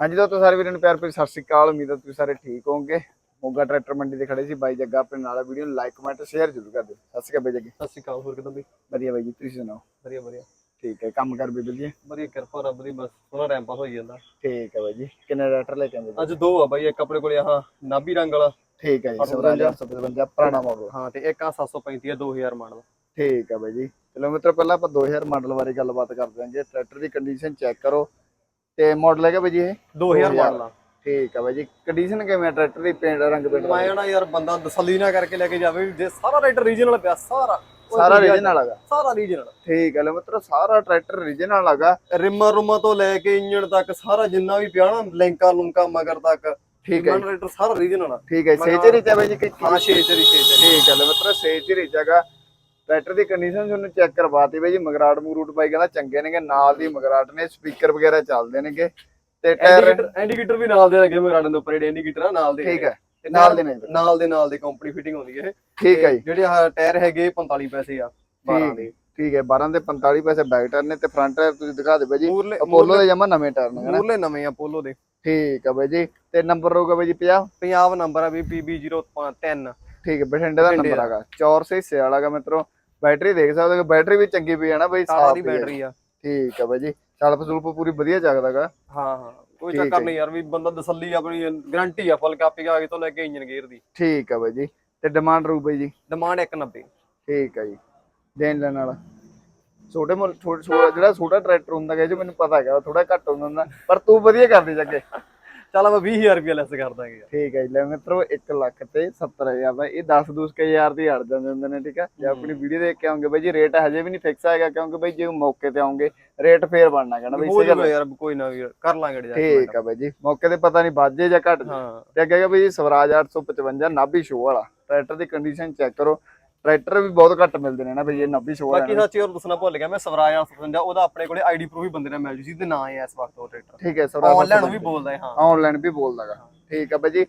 ਹਾਂਜੀ ਦੋਸਤੋ ਸਾਰੇ ਵੀਰਾਂ ਨੂੰ ਪਿਆਰ ਭਰੀ ਸਤਿ ਸ਼੍ਰੀ ਅਕਾਲ। ਉਮੀਦ ਹੈ ਤੁਸੀਂ ਸਾਰੇ ਠੀਕ ਹੋਵੋਗੇ। ਮੋਗਾ ਟਰੈਕਟਰ ਮੰਡੀ ਤੇ ਖੜੇ ਸੀ ਬਾਈ ਜੱਗਾ। ਆਪਣੇ ਨਾਲ ਵੀਡੀਓ ਨੂੰ ਲਾਈਕ ਕਮੈਂਟ ਸ਼ੇਅਰ ਜ਼ਰੂਰ ਕਰ ਦਿਓ। ਸਤਿ ਸ਼੍ਰੀ ਅਕਾਲ ਬਾਈ ਜੱਗੇ। ਸਤਿ ਸ਼੍ਰੀ ਅਕਾਲ ਹੋਰ ਕਿਦਾਂ ਬਈ? ਵਧੀਆ ਬਾਈ ਜੀ ਤੁਸੀਂ ਸੁਣਾਓ? ਵਧੀਆ ਵਧੀਆ। ਠੀਕ ਹੈ ਕੰਮ ਕਰ ਬੀਬੀ ਜੀ ਵਧੀਆ ਕਿਰਪਾ ਰੱਬ ਦੀ ਬਸ ਥੋੜਾ ਟਾਈਮ ਪਾਸ ਹੋਈ ਜਾਂਦਾ। ਠੀਕ ਹੈ ਬਾਈ ਜੀ ਕਿੰਨੇ ਟਰੈਕਟਰ ਲੈ ਕੇ ਆਂਦੇ ਜੀ ਅੱਜ ਦੋ ਆ ਬਾਈ ਇੱਕ ਆਪਣੇ ਕੋਲੇ ਆਹ ਨਾਭੀ ਰੰਗ ਵਾਲਾ। ਠੀਕ ਹੈ ਜੀ ਸਵਰਾਜ 855 ਪੁਰਾਣਾ ਮਾਡਲ ਹਾਂ ਤੇ ਇੱਕ ਆ 735 ਆ 2000 ਮਾਡਲ ਠੀਕ ਹੈ ਬਾਈ ਜੀ। ਚਲੋ ਮਿੱਤਰੋ ਪਹਿਲਾਂ ਆਪਾਂ 2000 ਮਾਡਲ ਬਾਰੇ ਗੱਲਬਾਤ ਕਰਦੇ ਹਾਂਗੇ ਟਰੈਕਟਰ ਦੀ ਕੰਡੀਸ਼ਨ ਚੈੱਕ ਕਰੋ। ਤੇ ਮਾਡਲ ਹੈਗਾ ਬਾਈ ਜੀ ਇਹ? 2000 ਮਾਡਲ ਆ। ਠੀਕ ਹੈ ਬਾਈ ਜੀ ਕੰਡੀਸ਼ਨ ਕਿਵੇਂ ਹੈ ਟਰੈਕਟਰ ਦੀ ਪੇਂਟ ਰੰਗ ਪੇਂਟ ਦਾ? ਮੈਂ ਨਾ ਯਾਰ ਬੰਦਾ ਤਸੱਲੀ ਨਾ ਕਰਕੇ ਲੈ ਕੇ ਜਾਵੇ ਵੀ ਜੇ ਸਾਰਾ ਰਾਈਟਰ ਰੀਜਨਲ ਪਿਆ ਸਾਰਾ। ਸਾਰਾ ਰੀਜਨਲ ਹੈਗਾ। ਸਾਰਾ ਰੀਜਨਲ ਠੀਕ ਹੈ ਲੋ ਮਿੱਤਰੋ ਸਾਰਾ ਟਰੈਕਟਰ ਰੀਜਨਲ ਹੈਗਾ। ਰਿਮਾ ਰੁਮਾ ਤੋਂ ਲੈ ਕੇ ਇੰਜਣ ਤੱਕ ਸਾਰਾ ਜਿੰਨਾ ਵੀ ਪਿਆ ਨਾ ਲਿੰਕਾਂ ਲੁੰਕਾਂ ਮਗਰ ਤੱਕ ਠੀਕ ਹੈ ਜੀ, ਰਾਈਟਰ ਸਾਰਾ ਰੀਜਨਲ ਆ। ਠੀਕ ਹੈ ਬਾਈ ਜੀ ਕਿ ਹਾਂ 6 ਚਰੀ 6 ਚਰੀ ਠੀਕ ਹੈ ਲੋ ਮਿੱਤਰੋ ਸੇਜਰੀ ਚ ਹੈਗਾ। ਟਰੈਕਟਰ ਦੀ ਕੰਡੀਸ਼ਨ ਤੁਹਾਨੂੰ ਚੈੱਕ ਕਰਵਾਤੀ ਬਾਈ ਜੀ ਮਗਰਾਟ ਮੂਰੂਟ ਬਾਈ ਕਹਿੰਦਾ ਚੰਗੇ ਨੇਗੇ ਨਾਲ ਦੀ ਮਗਰਾਟ ਨੇ ਸਪੀਕਰ ਵਗੈਰਾ ਚੱਲਦੇ ਨੇਗੇ। ਤੇ ਟਾਇਰ ਇੰਡੀਕੇਟਰ ਵੀ ਨਾਲ ਦੇ ਲੱਗੇ ਮੈਂ ਦੇ ਉੱਪਰ ਜਿਹੜੇ ਇੰਡੀਕੇਟਰ ਨਾਲ ਦੇ ਠੀਕ ਹੈ ਨਾਲ ਦੇ ਨੇ ਨਾਲ ਦੇ ਨਾਲ ਦੇ ਕੰਪਨੀ ਫਿਟਿੰਗ ਹੁੰਦੀ ਹੈ ਠੀਕ ਹੈ ਜੀ। ਜਿਹੜੇ ਟਾਇਰ ਹੈਗੇ 45 ਪੈਸੇ ਆ 12 ਦੇ। ਠੀਕ ਹੈ 12 ਦੇ 45 ਪੈਸੇ ਬੈਕ ਟਾਇਰ ਨੇ ਤੇ ਫਰੰਟ ਟਾਇਰ ਤੁਸੀਂ ਦਿਖਾ ਦਿਓ ਬਾਈ ਜੀ। ਅਪੋਲੋ ਦੇ ਜਮਾ ਨਵੇਂ ਟਾਇਰ ਨੇ ਮੂਰਲੇ ਨਵੇਂ ਆ ਪੋਲੋ ਦੇ। ਠੀਕ ਹੈ ਬਾਈ ਜੀ ਤੇ ਨੰਬਰ ਹੋਊਗਾ ਬਾਈ ਜੀ 50 ਪੰਜਾਬ ਨੰਬਰ ਆ ਵੀ PB03 ਠੀਕ ਹੈ ਬਠਿੰਡੇ ਦਾ ਨੰਬਰ ਹੈਗਾ ਚੌਰ ਸੇ ਸੇ ਵਾਲਾ ਗਾ ਮਿੱਤਰੋ। ਬੈਟਰੀ ਦੇਖ ਸਕਦੇ ਹੋ ਬੈਟਰੀ ਵੀ ਚੰਗੀ ਪਈ ਹੈ ਨਾ ਬਾਈ ਸਾਰਾ ਸਾਫ਼ ਦੀ ਬੈਟਰੀ ਆ। ਠੀਕ ਹੈ ਬਾਈ ਜੀ ਸਲਪ ਸੁਲਪ ਪੂਰੀ ਵਧੀਆ ਚੱਕਦਾਗਾ ਹਾਂ ਹਾਂ ਕੋਈ ਚੱਕਰ। ਨਹੀਂ ਯਾਰ ਵੀ ਬੰਦਾ ਤਸੱਲੀ ਆਪਣੀ ਗਾਰੰਟੀ ਆ ਫੁੱਲ ਕਾਪੀ ਕਾਗਜ਼ ਤੋਂ ਲੈ ਕੇ ਇੰਜਨ ਗੇਅਰ ਦੀ। ਠੀਕ ਹੈ ਬਾਈ ਜੀ ਤੇ ਡਿਮਾਂਡ ਰੂ ਬਾਈ ਜੀ। ਡਿਮਾਂਡ 190 ਠੀਕ ਹੈ ਜੀ ਦੇਣ ਲੈਣ ਵਾਲਾ। ਛੋਟੇ ਮੁੱਲ ਛੋਟਾ ਛੋਟਾ- ਜਿਹੜਾ ਛੋਟਾ ਟਰੈਕਟਰ ਹੁੰਦਾ ਇਹ 'ਚ ਮੈਨੂੰ ਪਤਾ ਹੈਗਾ ਥੋੜਾ ਘੱਟ ਹੁੰਦਾ ਹੁੰਦਾ ਪਰ ਤੂੰ ਵਧੀਆ ਕਰਦੀ ਜੱਗੇ ਚੱਲ ਮੈਂ 20000 ਰੁਪਏ ਲੈਸ ਕਰ ਦਾਂਗੇ ਯਾਰ। ਠੀਕ ਹੈ ਜੀ ਲੈ ਮਿੱਤਰੋ 1 ਲੱਖ ਤੇ 70000 ਦਾ। ਇਹ 10 ਦੂਸ ਕੇ ਹਜ਼ਾਰ ਦੀ ਅੜ ਜਾਂਦੇ ਹੁੰਦੇ ਨੇ ਠੀਕ ਹੈ? ਜੇ ਆਪਣੀ ਵੀਡੀਓ ਦੇਖ ਕੇ ਆਉਂਗੇ ਬਾਈ ਜੀ ਰੇਟ ਹਜੇ ਵੀ ਨਹੀਂ ਫਿਕਸ ਹੈਗਾ ਕਿਉਂਕਿ ਬਾਈ ਜੇ ਮੌਕੇ ਤੇ ਆਉਂਗੇ ਰੇਟ ਫੇਰ ਬਣਨਾ ਕਹਿਣਾ ਬਾਈ ਹੋ ਜਾਊਗਾ। ਯਾਰ ਕੋਈ ਨਾ ਵੀ ਕਰ ਲਾਂਗੇ ਜਾ ਠੀਕ ਹੈ ਬਾਈ ਜੀ ਮੌਕੇ ਤੇ ਪਤਾ ਨਹੀਂ ਵੱਧ ਜੇ ਜਾਂ ਘਟ ਜੇ। ਤੇ ਅੱਗੇ ਹੈਗਾ ਬਈ ਸਵਰਾਜ 855 ਨਾਭੀ ਸ਼ੋ ਵਾਲਾ। ਟਰੈਕਟਰ ਦੀ ਕੰਡੀਸ਼ਨ ਚੈੱਕ ਕਰੋ। ਟਰੈਕਟਰ ਵੀ ਬਹੁਤ ਘੱਟ ਮਿਲਦੇ ਨੇ ਨਾ ਬਈ ਇਹ ਨਾਭੀ ਸ਼ੋ ਬਾਕੀ ਸੱਚ ਹੋਰ ਦੱਸਣਾ ਭੁੱਲ ਗਿਆ ਮੈਂ ਸਵਰਾਜ 855 ਉਹਦਾ ਆਪਣੇ ਕੋਲੇ ਆਈਡੀ ਪ੍ਰੂਫ ਵੀ ਬੰਦੇ ਨਾਲ ਮਿਲ ਜੂ ਜਿਹਦੇ ਨਾਂ ਹੈ ਇਸ ਵਕਤ ਉਹ ਟਰੈਕਟਰ। ਠੀਕ ਹੈ ਸਵਰਾਜ ਆਨਲਾਈਨ ਵੀ ਬੋਲਦਾ ਹੈ ਹਾਂ। ਆਨਲਾਈਨ ਵੀ ਬੋਲਦਾਗਾ ਠੀਕ ਹੈ ਬਾਈ ਜੀ।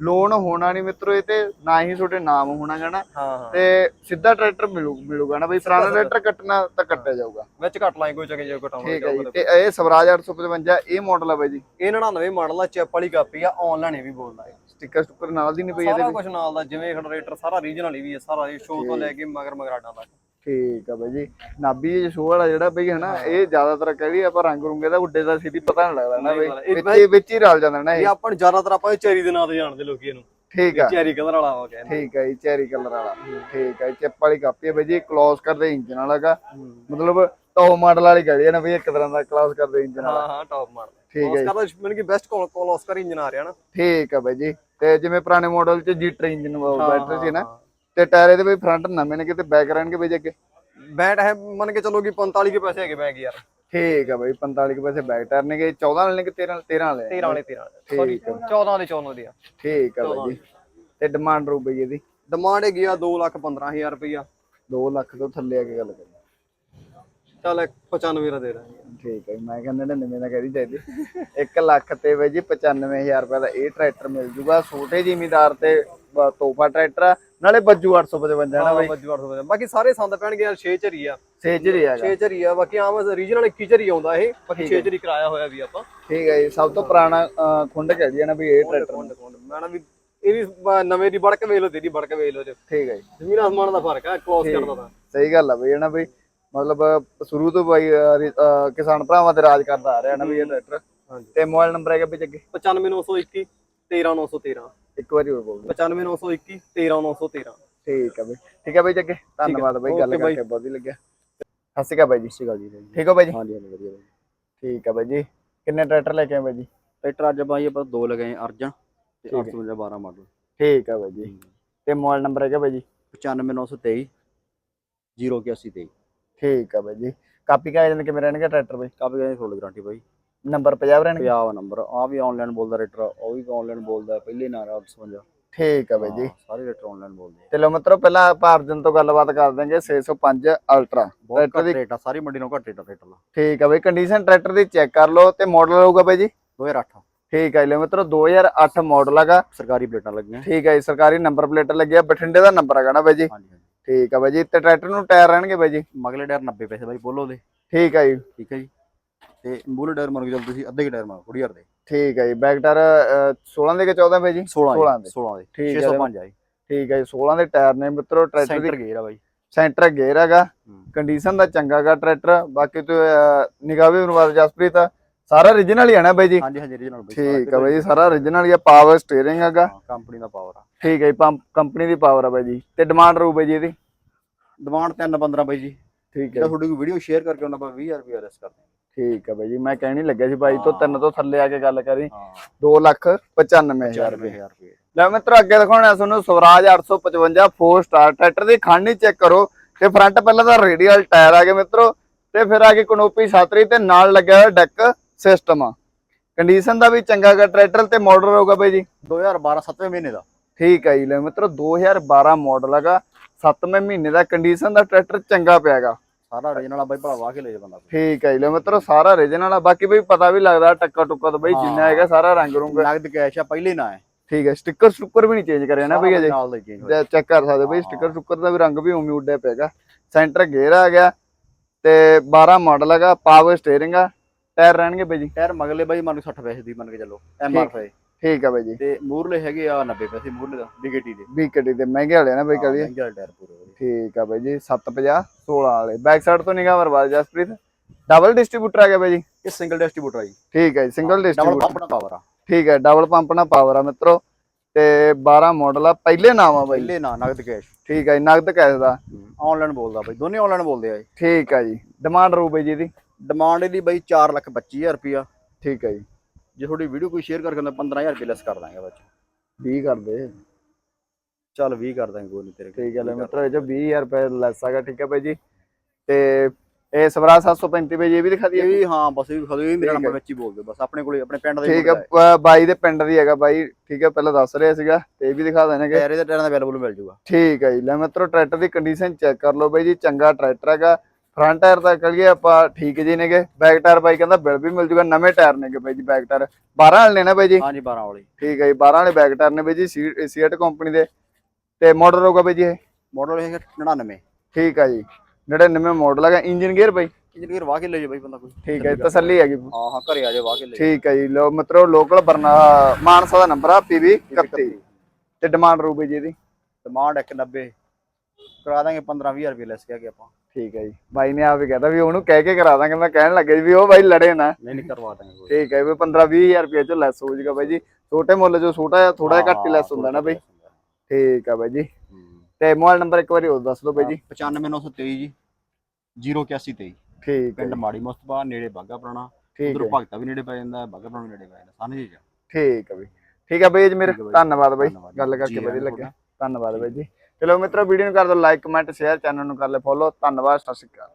ਲੋਨ ਹੋਣਾ ਨਹੀਂ ਮਿੱਤਰੋ ਇਹ ਤੇ ਨਾ ਹੀ ਤੁਹਾਡੇ ਨਾਮ ਹੋਣਾ ਹਾਂ ਹਾਂ। ਤੇ ਸਿੱਧਾ ਟਰੈਕਟਰ ਮਿਲੂ ਮਿਲੂਗਾ ਨਾ ਬਈ ਪੁਰਾਣਾ ਟਰੈਕਟਰ ਕੱਟਣਾ ਤਾਂ ਕੱਟਿਆ ਜਾਊਗਾ। ਵਿੱਚ ਘੱਟ ਲਾਈ ਕੋਈ ਚੱਕੇ ਜੇ ਘਟਾਉਣਾ ਠੀਕ ਹੈ ਜੀ। ਤੇ ਇਹ ਸਵਰਾਜ 855 ਇਹ ਮਾਡਲ ਆ ਬਾਈ ਜੀ। ਇਹ 99 ਮਾਡਲ ਆ ਚਿਪ ਵਾਲੀ ਕਾਪੀ ਆ ਆਨਲਾਈਨ ਇਹ ਵੀ ਬੋਲਦਾ ਹੈ। ਸਟicker ਸਟੁੱਕਰ ਨਾਲ ਦੀ ਨਹੀਂ ਪਈ ਇਹਦੇ ਸਾਰਾ ਕੁਝ ਨਾਲ ਦਾ ਜਿਵੇਂ ਜਨਰੇਟਰ ਸਾਰਾ ਰੀਜਨਲ ਹੀ ਵੀ ਹੈ ਸਾਰਾ ਇਹ ਸ਼ੋਅ ਤੋਂ ਲੈ ਕੇ ਮਗਰ ਮਗਰਾਡਾਂ ਤੱਕ। ਠੀਕ ਆ ਬਾਈ ਜੀ। ਨਾਬੀ ਸ਼ੋ ਵਾਲਾ ਜਿਹੜਾ ਬਈ ਹਨਾ ਇਹ ਜ਼ਿਆਦਾਤਰ ਕਹੀ ਆਪਾਂ ਰੰਗ ਰੁੰਗੇ ਦਾ ਉੱਡੇ ਦਾ ਸਿੱਧੀ ਪਤਾ ਨਹੀਂ ਲੱਗਦਾ ਨਾ ਬਈ। ਇਹ ਵਿੱਚ ਹੀ ਵਿੱਚ ਹੀ ਰਲ ਜਾਂਦਾ ਨਾ ਇਹ ਇਹ। ਆਪਾਂ ਨੂੰ ਜ਼ਿਆਦਾਤਰ ਆਪਾਂ ਇਹ ਚੈਰੀ ਦੇ ਨਾਂ ਤੇ ਜਾਣਦੇ ਲੋਕੀ ਇਹਨੂੰ। ਠੀਕ ਆ। ਚੈਰੀ ਕਲਰ ਵਾਲਾ ਹੋ ਗਿਆ ਠੀਕ ਹੈ ਜੀ ਚੈਰੀ ਕਲਰ ਵਾਲਾ। ਠੀਕ ਹੈ ਚਿੱਪ ਵਾਲੀ ਕਾਪੀ ਹੈ ਬਈ ਜੀ ਕਲੋਜ਼ ਕਰਦੇ ਇੰਜਨ ਵਾਲਾਗਾ ਮਤਲਬ ਟੌਪ ਮਾਡਲ ਵਾਲੀ ਗਾੜੀ ਹੈ ਨਾ ਬਈ ਇੱਕ ਤਰ੍ਹਾਂ ਦਾ ਕਲੋਜ਼ ਕਰਦੇ ਇੰਜਨ ਵਾਲਾ। ਹਾਂ ਹਾਂ ਟੌਪ ਮਾਡਲ ਠੀਕ ਹੈ ਦਾ ਮੈਨੂੰ ਕਿ ਬੈਸਟ ਕੋਲ ਕੋਲ ਆਸਕਰ ਇੰਜਨ ਆ ਰਿਹਾ ਨਾ। ਠੀਕ ਹੈ ਬਈ ਜੀ। ਤੇ ਜਿਵੇਂ ਪੁਰਾਣੇ ਮਾਡਲ ਚ ਜੀਟਰ ਇੰਜਨ ਬੈਟਰੀ ਸੀ ਨਾ। ਤੇ ਟਾਇਰ ਇਹਦੇ ਬਈ ਫਰੰਟ ਨਵੇਂ ਨੇ ਕਿਤੇ ਬੈਕ ਰਹਿਣਗੇ ਬਈ ਅੱਗੇ? ਬੈਟ ਹੈ ਮੰਨ ਕੇ ਚਲੋ ਕਿ 45 ਕੇ ਪੈਸੇ ਹੈਗੇ ਬੈਗ ਯਾਰ। ਠੀਕ ਹੈ ਬਈ 45 ਕੁ ਪੈਸੇ ਬੈਕ ਟਾਇਰ ਨੇਗੇ 14 ਵਾਲੇ ਨੇ ਕਿ 13 13 ਵਾਲੇ? 13 ਵਾਲੇ 13 ਸੌਰੀ 14 ਦੇ 14 ਦੇ ਆ। ਠੀਕ ਹੈ ਬਈ ਜੀ। ਤੇ ਡਿਮਾਂਡ ਰੂ ਬਈ ਇਹਦੀ? ਡਿਮਾਂਡ ਹੈਗੀ ਆ 2 ਲੱਖ 15000 ਰੁਪਇਆ 2 ਲੱਖ ਤੋਂ ਥੱਲੇ ਆ ਕੇ ਗੱਲ ਕਰੀ ਚੱਲ 95 ਦਾ ਦੇ ਦਾਂਗੇ। ਠੀਕ ਹੈ ਜੀ, ਮੈਂ ਕਹਿੰਦਾ 99 ਦਾ ਕਹਿ ਚਾਹੀਦੀ। 1 ਲੱਖ ਤੇ ਬਈ ਜੀ 95000 ਰੁਪਏ ਦਾ ਇਹ ਟਰੈਕਟਰ ਮਿਲ ਜੂਗਾ। ਛੋਟੇ ਜ਼ਿਮੀਦਾਰ ਤੇ ਬ- ਤੋਹਫਾ ਟਰੈਕਟਰ ਆ, ਨਾਲੇ ਬੱਜੂ 855 ਨਾ ਬਈ। ਬੱਜੂ 800 ਬਾਕੀ ਸਾਰੇ ਸੰਦ ਪੈਣਗੇ ਯਾਰ 6 ਚਰੀ ਆ। ਸੇਜਰੀ ਹੈਗਾ। 6 ਚਰੀ ਆ ਬਾਕੀ ਆਮ ਰੀਜਨਲ 21 ਚਰੀ ਆਉਂਦਾ ਇਹ। ਬਾਕੀ 6 ਚਰੀ ਕਰਾਇਆ ਹੋਇਆ ਵੀ ਆਪਾਂ। ਠੀਕ ਹੈ ਜੀ ਸਭ ਤੋਂ ਪੁਰਾਣਾ ਖੁੰਡ ਕਹਿ ਦਈਏ ਨਾ ਵੀ ਇਹ ਟਰੈਕਟਰ ਕੋਣ ਕੋਣ ਮੈਂ ਨਾ ਵੀ ਇਹ ਵੀ ਬ- ਨਵੇਂ ਦੀ ਬੜਕ ਵੇਖ ਲੋ ਤੇਰੀ ਬੜਕ ਵੇਖ ਲੋ ਜੇ। ਠੀਕ ਹੈ ਜੀ। ਜ਼ਮੀਨ ਆਸਮਾਨ ਦਾ ਫ਼ਰਕ ਆ ਕਲੋਸ ਕਰਦਾ ਤਾਂ। ਸਹੀ ਗੱਲ ਆ ਬਈ ਨਾ ਬਈ ਮਤਲਬ ਸ਼ੁਰੂ ਤੋਂ ਬਈ ਅਹ, ਰੀ- ਅਹ, ਕਿਸਾਨ ਭਰਾਵਾਂ ਤੇ ਰਾਜ ਕਰਦਾ ਆ ਰਿਹਾ ਨਾ ਬਈ ਇਹ ਟਰੈਕਟਰ ਹਾਂਜੀ। ਤੇ ਮੋਬਾਈਲ ਨੰਬਰ ਹੈਗਾ ਵਿੱਚ ਅੱਗੇ? 95921 13913 ਇੱਕ ਵਾਰੀ ਹੋਰ ਬੋਲ ਦਿਓ। 95921 13913 ਠੀਕ ਹੈ ਬਈ। ਠੀਕ ਹੈ ਬਈ ਜੱਗੇ ਧੰਨਵਾਦ ਬਈ ਗੱਲ ਓਕੇ ਬਾਈ। ਕਰਕੇ ਬਹੁਤ ਹੀ ਲੱਗਿਆ। ਸਤਿ ਸ਼੍ਰੀ ਅਕਾਲ ਬਾਈ ਜੀ। ਸਤਿ ਸ਼੍ਰੀ ਅਕਾਲ ਜੀ ਬਾਈ ਠੀਕ ਹੋ ਬਾਈ ਜੀ? ਹਾਂਜੀ ਹਾਂਜੀ ਵਧੀਆ ਬਾਈ। ਠੀਕ ਹੈ ਬਾਈ ਜੀ। ਕਿੰਨੇ ਟਰੈਕਟਰ ਲੈ ਕੇ ਆਏ ਬਾਈ ਜੀ? ਟਰੈਕਟਰ ਅੱਜ ਬਾਈ ਆਪਾਂ ਦੋ ਲਗਾਏ ਅਰਜਨ ਤੇ ਠੀਕ ਹੈ। 812 ਮਾਡਲ ਠੀਕ ਹੈ ਬਾਈ ਜੀ। ਤੇ ਮੋਬਾਈਲ ਨੰਬਰ ਹੈਗਾ ਬਾਈ ਜੀ? 95923 08123 ਠੀਕ ਹੈ ਬਾਈ ਜੀ। ਕਾਪੀ ਕਾਗਜ਼ ਕਿਵੇਂ ਰਹਿਣਗੇ ਟਰੈਕਟਰ ਬਾਈ? ਕਾਫੀ ਗਏ ਫੁੱਲ ਗਾਰੰਟੀ ਬਾਈ? ਨੰਬਰ 50 ਰਹਿਣਗੇ? ਪੰਜਾਬ ਨੰਬਰ। ਆ ਵੀ ਆਨਲਾਈਨ ਬੋਲਦਾ ਰੇਟਰ ਉਹ ਵੀ ਆਨਲਾਈਨ ਬੋਲਦਾ ਪਹਿਲੇ ਨਾਲ 855 ਠੀਕ ਹੈ ਬਾਈ ਜੀ। ਸਾਰੇ ਰੇਟਰ ਆਨਲਾਈਨ ਬੋਲਦੇ ਆ। ਚਲੋ ਮਿੱਤਰੋ ਪਹਿਲਾਂ ਆਪਾਂ ਅਰਜਨ ਤੋਂ ਗੱਲਬਾਤ ਕਰ ਦਾਂਗੇ 605 ਅਲਟਰਾ ਬਹੁਤ ਘੱਟ ਦੀ ਰੇਟ ਆ ਸਾਰੀ ਮੰਡੀ ਨੂੰ ਘੱਟ ਰੇਟ ਆ ਦਾ। ਠੀਕ ਹੈ ਬਾਈ ਕੰਡੀਸ਼ਨ ਟਰੈਕਟਰ ਦੀ ਚੈੱਕ ਕਰ ਲਓ ਤੇ ਮਾਡਲ ਹੋਊਗਾ ਬਾਈ ਜੀ। 2008 ਠੀਕ ਹੈ ਲਓ ਮਿੱਤਰੋ 2008 ਮਾਡਲ ਹੈਗਾ। ਸਰਕਾਰੀ ਪਲੇਟਾਂ ਲੱਗੀਆਂ। ਠੀਕ ਹੈ ਜੀ ਸਰਕਾਰੀ ਨੰਬਰ ਪਲੇਟ ਲੱਗਿਆ ਬਠਿੰਡੇ ਦਾ ਨੰਬਰ ਹੈਗਾ ਨਾ ਬਾਈ ਜੀ। ਹਾਂਜੀ। ਠੀਕ ਹੈ ਬਾਈ ਜੀ ਤੇ ਟਰੈਕਟਰ ਨੂੰ ਟਾਇਰ ਰਹਿਣਗੇ ਬਾਈ ਜੀ? ਮਗਲੇ ਟਾਇਰ 90 ਪੈਸੇ ਬਾਈ ਬੋਲੋ ਦੇ। ਠੀਕ ਹੈ ਜੀ। ਠੀਕ ਹੈ ਜੀ। ਤੇ ਮੂਲੇ ਟਾਇਰ ਕੇ ਚੱਲ ਤੁਸੀਂ ਅੱਧੇ ਕੁ ਟਾਇਰ ਮੰਨ 20000 ਦੇ। ਠੀਕ ਹੈ ਜੀ ਬੈਕ ਟਾਇਰ 16 ਦੇ ਕੇ 14 ਬਾਈ ਜੀ? 16 16 ਦੇ। 16 ਦੇ। ਠੀਕ ਹੈ 605 ਆ ਜੀ। ਠੀਕ ਹੈ ਜੀ 16 ਦੇ ਟਾਇਰ ਨੇ ਮਿੱਤਰੋ ਟਰੈਕਟਰ ਦੀ ਗੇਅਰ ਆ ਬਾਈ। ਸੈਂਟਰ ਗੇਅਰ ਹੈਗਾ। ਕੰਡੀਸ਼ਨ ਦਾ ਚੰਗਾ ਗਾ ਟਰੈਕਟਰ। ਬਾਕੀ ਤੋਂ ਨਿਗਾਹ ਵੀ ਅਨੁਵਾਦ ਜਸਪ੍ਰੀਤ। ਸਾਰਾ origignal ਹੀ ਨਾ ਬਾਈ ਜੀ? ਹਾਂਜੀ ਹਾਂਜੀ ਰੀਜਨਲ ਬਾਈ ਠੀਕ ਹੈ ਬਾਈ ਜੀ ਸਾਰਾ origignal ਹੀ ਆ ਪਾਵਰ ਸਟੀਅਰਿੰਗ ਹੈਗਾ। ਕੰਪਨੀ ਦਾ ਪਾਵਰ ਆ। ਠੀਕ ਹੈ ਜੀ ਪੰਪ ਕੰਪਨੀ ਦੀ ਪਾਵਰ ਆ ਬਾਈ ਜੀ। ਤੇ ਡਿਮਾਂਡ ਰੂ ਬਾਈ ਜੀ ਇਹਦੀ? ਡਿਮਾਂਡ 3 15 ਬਾਈ ਜੀ। ਠੀਕ ਹੈ ਤੁਹਾਡੀ ਕੋਈ ਵੀਡੀਓ ਸ਼ੇਅਰ ਕਰਕੇ ਉਹਨਾਂ ਆਪਾਂ 20000 ਰੁਪਏ ਲੈਸ ਕਰਦੇ ਠੀਕ ਹੈ ਬਾਈ ਜੀ ਮੈਂ ਕਹਿਣ ਲੱਗਿਆ ਸੀ ਬਾਈ ਤੋਂ। ਤਿੰਨ ਤੋਂ ਥੱਲੇ ਆ ਕੇ ਗੱਲ ਕਰੀ। ਹਾਂ। 2 ਲੱਖ 95000 ਰੁਪਏ। 40000 ਰੁਪਏ। ਲੈ ਮਿੱਤਰੋ ਅੱਗੇ ਦਿਖਾਉਣਾ ਤੁਹਾਨੂੰ ਸਵਰਾਜ 855 4 ਸਟਾਰ ਟਰੈਕਟਰ ਦੀ ਖਾਣੀ ਚੈੱਕ ਕਰੋ। ਤੇ ਫਰੰਟ ਪਹਿਲਾਂ ਤਾਂ ਰੇਡੀਅਲ ਟਾਇਰ ਆ ਗਏ ਮਿੱਤਰੋ। ਤੇ ਫਿਰ ਆ ਕੇ ਕਨੋਪੀ ਛਾਤਰੀ ਤੇ ਨਾਲ ਲੱਗਿਆ ਹੋਇਆ ਡੈਕ ਸਿਸਟਮ ਆ। ਕੰਡੀਸ਼ਨ ਦਾ ਵੀ ਚੰਗਾ ਗਾ ਟਰੈਕਟਰ ਤੇ ਮਾਡਲ ਹੋਊਗਾ ਬਾਈ ਜੀ। 2012 7ਵੇਂ ਮਹੀਨੇ ਦਾ। ਠੀਕ ਹੈ ਜੀ ਲੈ ਮਿੱਤਰੋ 2012 ਮਾਡਲ ਹੈਗਾ 7ਵੇਂ ਮਹੀਨੇ ਦਾ ਕੰਡੀਸ਼ਨ ਦਾ ਟਰੈਕਟਰ ਚੰਗਾ ਪਿਆਗਾ ਸਾਰਾ ਰੀਜਨਲ ਆ ਬਾਈ ਭਲਾ ਵਾਹ ਕੇ ਲੈ ਜਾ ਬੰਦਾ ਠੀਕ ਹੈ ਜੀ ਲੈ ਮਿੱਤਰੋ ਸਾਰਾ origignal ਆ। ਬਾਕੀ ਬਈ ਪਤਾ ਵੀ ਲੱਗਦਾ ਟੱਕਾ ਟੁੱਕਾ ਤਾਂ ਬਈ ਜਿੰਨਾ। ਹੈਗਾ ਸਾਰਾ ਰੰਗ ਰੁੰਗ। ਨਗਦ ਕੈਸ਼ ਆ ਪਹਿਲੇ ਨਾ ਹੈ ਠੀਕ ਹੈ ਸਟicker ਸੁੱਕਰ ਵੀ ਨਹੀਂ ਚੇਂਜ ਕਰਿਆ ਨਾ ਚੇਂਜ ਹੋਇਆ। ਚੈੱਕ ਕਰ ਸਕਦੇ ਬਈ ਸਟicker ਸੁੱਕਰ ਦਾ ਵੀ ਰੰਗ ਵੀ ਉਵੇਂ ਉੱਡਿਆ ਪਿਆਗਾ ਸੈਂਟਰ ਗੇਅਰ ਆ ਗਿਆ ਤੇ 12 ਮਾਡਲ ਹੈਗਾ ਪਾਵਰ ਸਟੀਅਰਿੰਗ ਆ। ਟਾਇਰ ਰਹਿਣਗੇ ਬਈ ਜੀ? ਟਾਇਰ ਮਗਲੇ ਬਾਈ ਮੰਨ 60 ਪੈਸੇ ਦੀ ਮੰਨ ਕੇ ਚੱਲੋ ਐਮ ਆਰ ਪੀ ਠੀਕ ਆ ਬਈ ਜੀ। ਤੇ ਮੂਰਲੇ ਹੈਗੇ ਆ 90 ਪੈਸੇ ਮੂਰਲੇ ਦਾ ਬਿਗੇਟੀ ਦੇ। ਵੀ ਗੱਡੀ ਦੇ ਮਹਿੰਗੇ ਵਾਲੇ ਨਾ ਬਈ ਕਦੀ? ਮਹਿੰਗਾ ਟਾਇਰ ਪੂਰੇ। ਠੀਕ ਆ ਬਈ ਜੀ 750 16 ਵਾਲੇ। ਬੈਕ ਸਾਈਡ ਤੋਂ ਨਿਗਾਹ ਮਰਵਾ ਜਸਪ੍ਰੀਤ। ਡਬਲ ਡਿਸਟ੍ਰੀਬਿਊਟਰ ਆ ਗਿਆ ਬਈ ਜੀ। ਇਹ ਸਿੰਗਲ ਡਿਸਟ੍ਰੀਬਿਊਟਰ ਆ ਜੀ। ਠੀਕ ਹੈ ਜੀ ਸਿੰਗਲ ਡਬਲ ਡਿਸਟ੍ਰੀਬਿਊਟਰ ਪੰਪ ਦਾ ਪਾਵਰ ਆ। ਠੀਕ ਹੈ ਡਬਲ ਪੰਪ ਨਾਲ ਪਾਵਰ ਆ ਮਿੱਤਰੋ। ਤੇ 12 ਮਾਡਲ ਆ ਪਹਿਲੇ ਨਾਮ ਆ ਬਾਈ। ਪਹਿਲੇ ਨਾ ਨਗਦ ਕੈਸ਼ ਠੀਕ ਹੈ ਜੀ ਨਗਦ ਕੈਸ਼ ਦਾ। ਆਨਲਾਈਨ ਬੋਲਦਾ ਬਾਈ ਦੋਨੇ ਆਨਲਾਈਨ ਬੋਲਦੇ ਆ ਜੀ ਠੀਕ ਆ ਜੀ ਡਿਮਾਂਡ ਰੂ ਬਈ ਜੀ ਦੀ ਡਿਮਾਂਡ ਇਹਦੀ ਬਾਈ 4 ਲੱਖ 25000 ਰੁਪਿਆ ਠੀਕ ਹੈ ਜੀ। ਜੇ ਤੁਹਾਡੀ ਵੀਡੀਓ ਕੋਈ ਸ਼ੇਅਰ ਕਰਕੇ ਹੁੰਦਾ 15000 ਰੁਪਏ ਲੈਸ ਕਰ ਦਾਂਗੇ ਬੱਚ 20 ਕਰ ਦੇ। ਚੱਲ 20 ਕਰ ਦਾਂਗੇ ਕੋਈ ਨਹੀਂ ਤੇਰੇ ਠੀਕ ਹੈ ਲੈ ਮਿੱਤਰੋ ਇਹ ਚ 20000 ਰੁਪਏ ਲੈਸ ਹੈਗਾ ਠੀਕ ਹੈ ਬਾਈ ਜੀ। ਤੇ ਇਹ ਸਵਰਾ 735 ਬਾਈ ਜੀ ਇਹ ਵੀ ਦਿਖਾ ਇਹ ਦਈਏ ਵੀ ਹਾਂ ਬਸ ਇਹ ਵੀ ਖਦੋ ਇਹ ਮੇਰਾ ਨੰਬਰ। ਵਿੱਚ ਹੀ ਬੋਲ ਦਿਓ ਬਸ ਆਪਣੇ ਕੋਲੇ ਆਪਣੇ ਪਿੰਡ ਦਾ ਠੀਕ ਹੈ ਬਾਈ ਦੇ ਪਿੰਡ ਦੀ ਹੈਗਾ ਬਾਈ ਠੀਕ ਹੈ ਪਹਿਲਾਂ ਦੱਸ ਰਿਹਾ ਸੀਗਾ ਤੇ ਇਹ ਵੀ ਦਿਖਾ ਦੇਣਗੇ। ਟਾਇਰ ਇਹਦੇ ਟਾਇਰਾਂ ਦਾ ਅਵੇਲੇਬਲ ਮਿਲ ਜੂਗਾ। ਠੀਕ ਹੈ ਜੀ ਲੈ ਮਿੱਤਰੋ ਟਰੈਕਟਰ ਦੀ ਕੰਡੀਸ਼ਨ ਚੈੱਕ ਕਰ ਲਓ ਬਾਈ ਜੀ ਚੰਗਾ ਟਰੈਕਟਰ ਹੈਗਾ। ਫਰੰਟ ਟਾਇਰ ਤਾਂ ਕਹੀਏ ਆਪਾਂ ਠੀਕ ਜੀ ਨੇਗੇ। ਬੈਕ ਟਾਇਰ ਬਾਈ ਕਹਿੰਦਾ ਬਿਲ ਵੀ ਮਿਲ ਜੂਗਾ ਨਵੇਂ ਟਾਇਰ ਨੇਗੇ ਬਾਈ ਜੀ ਬੈਕ ਟਾਇਰ 12 ਵਾਲੇ ਨੇ ਨਾ ਬਾਈ ਜੀ? ਹਾਂਜੀ 12 ਵਾਲੀ। ਠੀਕ ਹੈ ਜੀ 12 ਵਾਲੇ ਬੈਕ ਟਾਇਰ ਨੇ ਬਾਈ ਜੀ ਸੀਟ ਕੰਪਨੀ ਦੇ। ਤੇ ਮਾਡਲ ਹੋਊਗਾ ਬਾਈ ਜੀ ਇਹ? ਮਾਡਲ ਹੈਗਾ 99 ਠੀਕ ਹੈ ਜੀ 99 ਮਾਡਲ ਹੈਗਾ ਇੰਜਨ ਗੇਅਰ ਬਾਈ? ਇੰਜਨ ਗੇਅਰ ਵਾਹ ਕੇ ਲੈ ਜਾ ਬਾਈ ਬੰਦਾ ਕੋਈ। ਠੀਕ ਹੈ ਤਸੱਲੀ ਹੈਗੀ। ਹਾਂ ਹਾਂ ਘਰੇ ਆ ਜਾ ਵਾਹ ਕੇ ਲੈ ਠੀਕ ਹੈ ਜੀ ਲੋ ਮਿੱਤਰੋ ਲੋਕਲ ਬਰਨਾ ਮਾਨਸਾ ਦਾ ਨੰਬਰ ਆ ਪੀਵੀ 31 ਤੇ ਡਿਮਾਂਡ ਰੂ ਬਾਈ ਜੀ ਦੀ ਡਿਮਾਂਡ 190 ਕਰਾ ਦਾਂਗੇ 15 20 ਰੁਪਏ ਲੈਸ ਕੇ ਆਪਾਂ। ਠੀਕ ਹੈ ਜੀ। ਬਾਈ ਨੇ ਆਪ ਹੀ ਕਹਤਾ ਵੀ ਉਹਨੂੰ ਕਹਿ ਕੇ ਕਰਾ ਦਾਂਗੇ। ਮੈਂ ਕਹਿਣ ਲੱਗਾ ਵੀ ਉਹ ਬਾਈ ਲੜੇ ਨਾ। ਨਹੀਂ ਨਹੀਂ ਕਰਵਾ ਦਾਂਗੇ ਕੋਈ। ਠੀਕ ਹੈ ਵੀ 15 20000 ਰੁਪਏ ਚ ਲੈਸ ਹੋ ਜਾਊਗਾ ਬਾਈ ਜੀ। ਛੋਟੇ ਮੁੱਲ ਜੋ ਛੋਟਾ ਜਿਹਾ ਥੋੜਾ ਜਿਹਾ ਘੱਟ ਹੀ ਲੈਸ ਹੁੰਦਾ ਨਾ ਬਾਈ। ਠੀਕ ਆ ਬਾਈ ਜੀ। ਤੇ ਮੋਬਾਈਲ ਨੰਬਰ ਇੱਕ ਵਾਰੀ ਹੋਰ ਦੱਸ ਦਿਓ ਬਾਈ ਜੀ। 95923 ਜੀ। 08123 ਠੀਕ ਪਿੰਡ ਮਾੜੀ ਮੁਸਤਫਾ ਨੇੜੇ ਬਾਗਾ ਪੁਰਾਣਾ। ਠੀਕ ਉਧਰ ਭਗਤਾ ਵੀ ਨੇੜੇ ਪੈ ਜਾਂਦਾ ਬਾਗਾ ਪੁਰਾਣਾ ਨੇੜੇ ਪੈ ਜਾਂਦਾ ਸਾਨੇ ਜੀ ਠੀਕ ਹੈ ਬਾਈ। ਠੀਕ ਹੈ ਬਾਈ ਜੀ ਮੇਰੇ। ਧੰਨਵਾਦ ਬਾਈ। ਗੱਲ ਕਰਕੇ ਵਧੀਆ ਲੱਗਿਆ। ਧੰਨਵਾਦ ਬਾਈ ਜੀ। ਚਲੋ ਮਿੱਤਰੋ ਵੀਡੀਓ ਨੂੰ ਕਰ ਦਿਓ ਲਾਈਕ ਕਮੈਂਟ ਸ਼ੇਅਰ ਚੈਨਲ ਨੂੰ ਕਰ ਲਿਓ ਫੋਲੋ ਧੰਨਵਾਦ, ਸਤਿ ਸ਼੍ਰੀ ਅਕਾਲ।